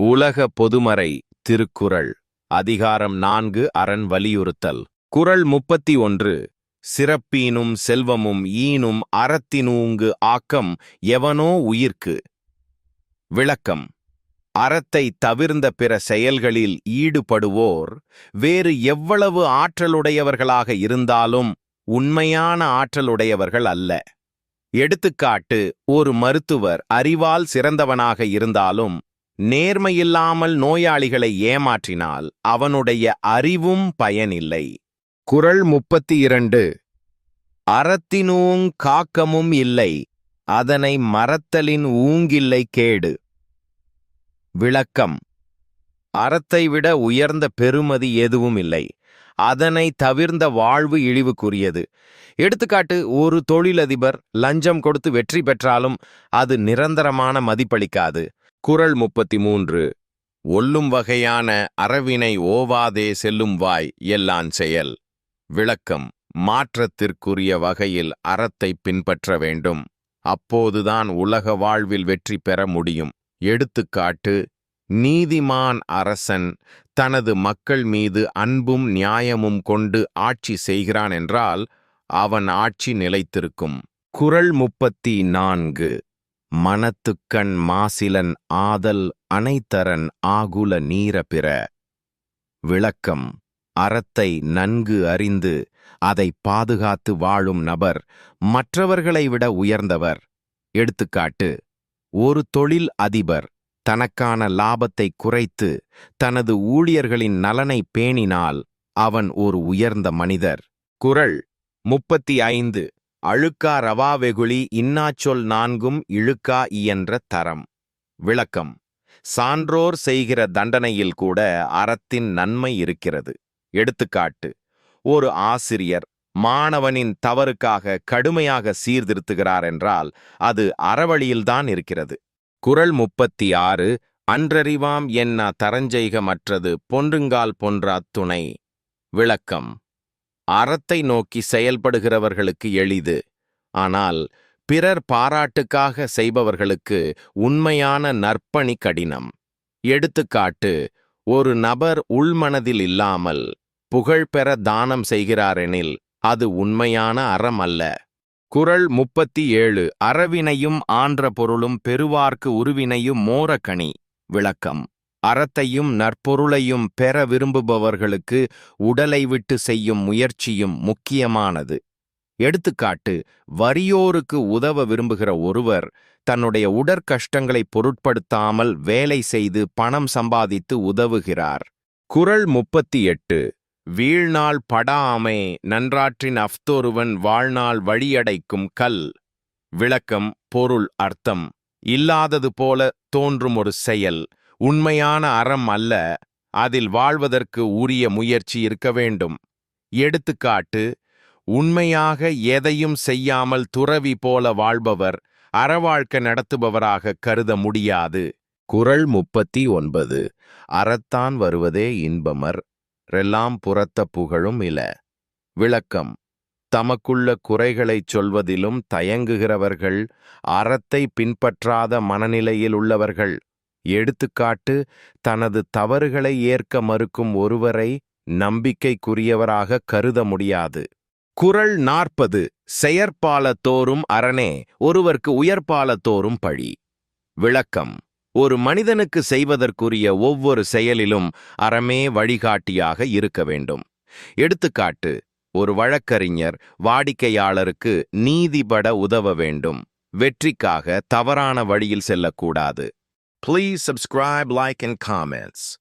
உலக பொதுமறை திருக்குறள் அதிகாரம் நான்கு அரண் வலியுறுத்தல். குறள் முப்பத்தி ஒன்று சிறப்பீனும் செல்வமும் ஈனும் அறத்தினூங்கு ஆக்கம் எவனோ உயிர்க்கு? விளக்கம் அறத்தை தவிர்ந்த பிற செயல்களில் ஈடுபடுவோர் வேறு எவ்வளவு ஆற்றலுடையவர்களாக இருந்தாலும் உண்மையான ஆற்றலுடையவர்கள் அல்ல. எடுத்துக்காட்டு ஒரு மருத்துவர் அறிவால் சிறந்தவனாக இருந்தாலும் நேர்மையில்லாமல் நோயாளிகளை ஏமாற்றினால் அவனுடைய அறிவும் பயனில்லை. குறள் முப்பத்தி இரண்டு அறத்தினூங் காக்கமும் இல்லை அதனை மறத்தலின் ஊங்கில்லை கேடு. விளக்கம். அறத்தை விட உயர்ந்த பெருமதி எதுவும் இல்லை அதனை தவிர்ந்த வாழ்வு இழிவுக்குரியது. எடுத்துக்காட்டு ஒரு தொழிலதிபர் லஞ்சம் கொடுத்து வெற்றி பெற்றாலும் அது நிரந்தரமான மதிப்பளிக்காது. குறள் முப்பத்தி மூன்று ஒல்லும் வகையான அறவினை ஓவாதே செல்லும் வாய் எல்லான் செயல். விளக்கம் மாற்றத்திற்குரிய வகையில் அறத்தை பின்பற்ற வேண்டும். அப்போதுதான் உலக வாழ்வில் வெற்றி பெற முடியும். எடுத்துக்காட்டு நீதிமான் அரசன் தனது மக்கள் மீது அன்பும் நியாயமும் கொண்டு ஆட்சி செய்கிறான் என்றால் அவன் ஆட்சி நிலைத்திருக்கும். குறள் முப்பத்தி நான்கு மனத்துக்கண் மாசிலன் ஆதல் அனைத்தரன் ஆகுல நீர பிற விளக்கம் அறத்தை நன்கு அறிந்து அதை பாதுகாத்து வாழும் நபர் மற்றவர்களை விட உயர்ந்தவர். எடுத்துக்காட்டு ஒரு தொழில் அதிபர் தனக்கான லாபத்தை குறைத்து தனது ஊழியர்களின் நலனை பேணினால் அவன் ஒரு உயர்ந்த மனிதர். குரல் முப்பத்தி ஐந்து. அழுக்கா ரவா வெகுளி இன்னாச்சொல் நான்கும் இழுக்கா இயன்ற தரம். விளக்கம். சான்றோர் செய்கிற தண்டனையில் கூட அறத்தின் நன்மை இருக்கிறது. எடுத்துக்காட்டு. ஒரு ஆசிரியர் மாணவனின் தவறுக்காக கடுமையாக சீர்திருத்துகிறார் என்றால் அது அறவழியில்தான் இருக்கிறது. குறள் முப்பத்தி ஆறு அன்றறிவாம் என்ன தரஞ்செய்க மற்றது பொன்றுங்கால் பொன்ற துணை விளக்கம். அறத்தை நோக்கி செயல்படுகிறவர்களுக்கு எளிது. ஆனால் பிறர் பாராட்டுக்காக செய்பவர்களுக்கு உண்மையான நற்பணி கடினம். எடுத்துக்காட்டு ஒரு நபர் உள்மனதில் இல்லாமல் புகழ் பெற தானம் செய்கிறாரெனில் அது உண்மையான அறம் அல்ல. குறள் முப்பத்தி ஏழு அறவினையும் ஆன்ற பொருளும் பெருவார்க்கு உருவினையும் மோரக்கணி விளக்கம். அறத்தையும் நற்பொருளையும் பெற விரும்புபவர்களுக்கு உடலை விட்டு செய்யும் முயற்சியும் முக்கியமானது. எடுத்துக்காட்டு வறியோருக்கு உதவ விரும்புகிற ஒருவர் தன்னுடைய உடற்கஷ்டங்களை பொருட்படுத்தாமல் வேலை செய்து பணம் சம்பாதித்து உதவுகிறார். குறள் முப்பத்தி எட்டு வீழ்நாள் படாமே நன்றாற்றின் அஃதொருவன் வாழ்நாள் வழியடைக்கும் கல். விளக்கம் பொருள் அர்த்தம் இல்லாதது போல தோன்றும் ஒரு செயல். உண்மையான அறம் அல்ல அதில் வாழ்வதற்கு உரிய முயற்சி இருக்க வேண்டும். எடுத்துக்காட்டு உண்மையாக எதையும் செய்யாமல் துறவி போல வாழ்பவர் அறவாழ்க்கை நடத்துபவராக கருத முடியாது. குறள் முப்பத்தி ஒன்பது அறத்தான் வருவதே இன்பமர் ரெல்லாம் புறத்த புகழும் இல. விளக்கம் தமக்குள்ள குறைகளைச் சொல்வதிலும் தயங்குகிறவர்கள் அறத்தை பின்பற்றாத மனநிலையில் உள்ளவர்கள். எடுத்துக்காட்டு தனது தவறுகளை ஏற்க மறுக்கும் ஒருவரை நம்பிக்கைக்குரியவராக கருத முடியாது. குறள் நாற்பது செயற்பாலத்தோறும் அரணே ஒருவர்க்கு உயர்பாலத்தோறும் பழி. விளக்கம் ஒரு மனிதனுக்கு செய்வதற்குரிய ஒவ்வொரு செயலிலும் அறமே வழிகாட்டியாக இருக்க வேண்டும். எடுத்துக்காட்டு ஒரு வழக்கறிஞர் வாடிக்கையாளருக்கு நீதிபட உதவ வேண்டும். வெற்றிக்காக தவறான வழியில் செல்லக்கூடாது. Please subscribe, like, and comments.